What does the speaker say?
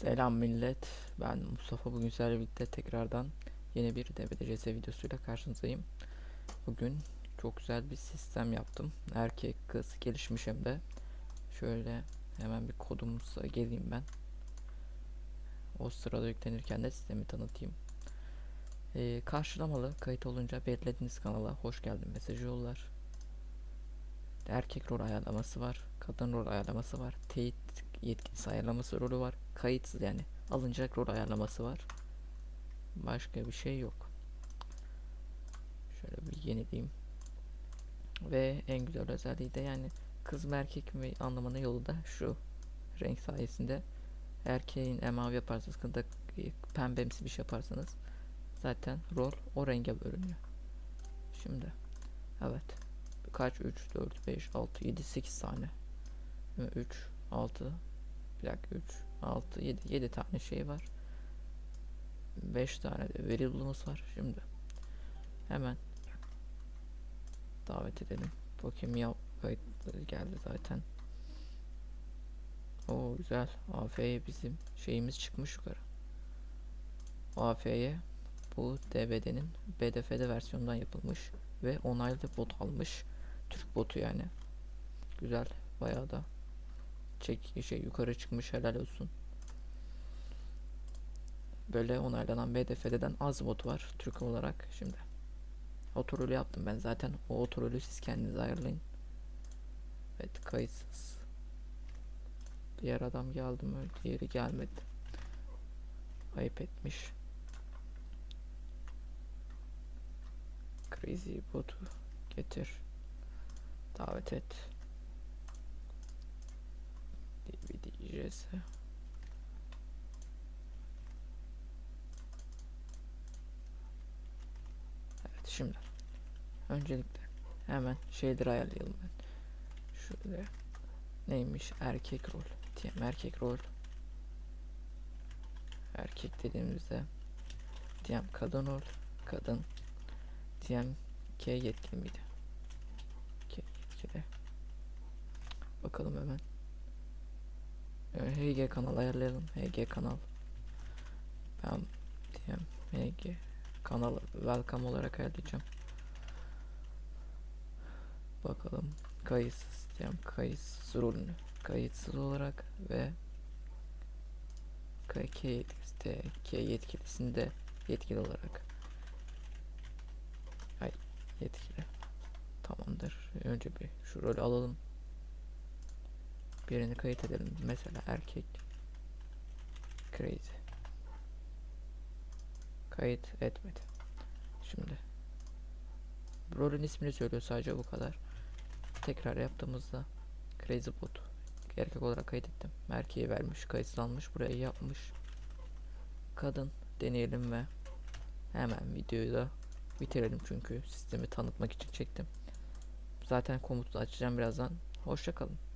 Selam millet. Ben Mustafa. Bugün sizlerle birlikte tekrardan yeni bir DBDCS videosuyla karşınızdayım. Bugün çok güzel bir sistem yaptım. Erkek kız gelişmiş hem de. Şöyle hemen bir kodumuza geleyim ben. O sırada yüklenirken de sistemi tanıtayım. Ee, karşılamalı kayıt olunca belirlediğiniz kanala hoş geldin mesajı yollar. Erkek rol ayarlaması var. Kadın rol ayarlaması var. Teyit yetkisi ayarlaması rolü var. Kayıtsız yani alınacak rol ayarlaması var. Başka bir şey yok. Şöyle bir yenileyim. Ve en güzel özelliği de yani kız mı erkek mi anlamanın yolu da şu renk sayesinde. Erkeğin emavi yaparsanız kında pembemsi bir şey yaparsanız zaten rol o renge bölünüyor. Şimdi evet kaç 3 4 5 6 7 8 tane 3 6 bir dakika 3 6 7 7 tane şey var. 5 tane de variable'ımız var. Şimdi hemen davet edelim. Bakayım ya kayıtları geldi zaten. O güzel. AF'ye bizim şeyimiz çıkmış yukarı. AF'ye bu DBD'nin BDF'de versiyondan yapılmış ve onaylı bot almış. Türk botu yani. Güzel. Bayağı da çek şey yukarı çıkmış helal olsun. Böyle onaylanan BDF'den az bot var Türk olarak şimdi. Otorolü yaptım ben zaten. O otorolü siz kendiniz ayarlayın. Evet kayıtsız. Diğer adam geldi mi? Diğeri gelmedi. Ayıp etmiş. Crazy botu getir. Davet et DVDJS Evet şimdi. Öncelikle hemen şeyleri ayarlayalım ben. Şöyle neymiş? Erkek rol. Diyelim erkek rol. Erkek dediğimizde diyelim kadın rol kadın. Diyelim K yetkili miydi? K yetkili. Bakalım hemen HG kanal ayarlayalım. HG kanal. Ben diyelim HG kanal welcome olarak ayarlayacağım. Bakalım kayıtsız diyelim kayıtsız rolünü kayıtsız olarak ve K yetkilisi K yetkilisini de yetkili olarak. Ay yetkili. Tamamdır. Önce bir şu rolü alalım birini kayıt edelim. Mesela erkek. Crazy. Kayıt etmedi. Şimdi. Rolün ismini söylüyor sadece bu kadar. Tekrar yaptığımızda crazy bot. Erkek olarak kaydettim erkeği vermiş kayıtlanmış buraya yapmış. Kadın deneyelim ve hemen videoyu da bitirelim çünkü sistemi tanıtmak için çektim. Zaten komutu açacağım birazdan. Hoşça kalın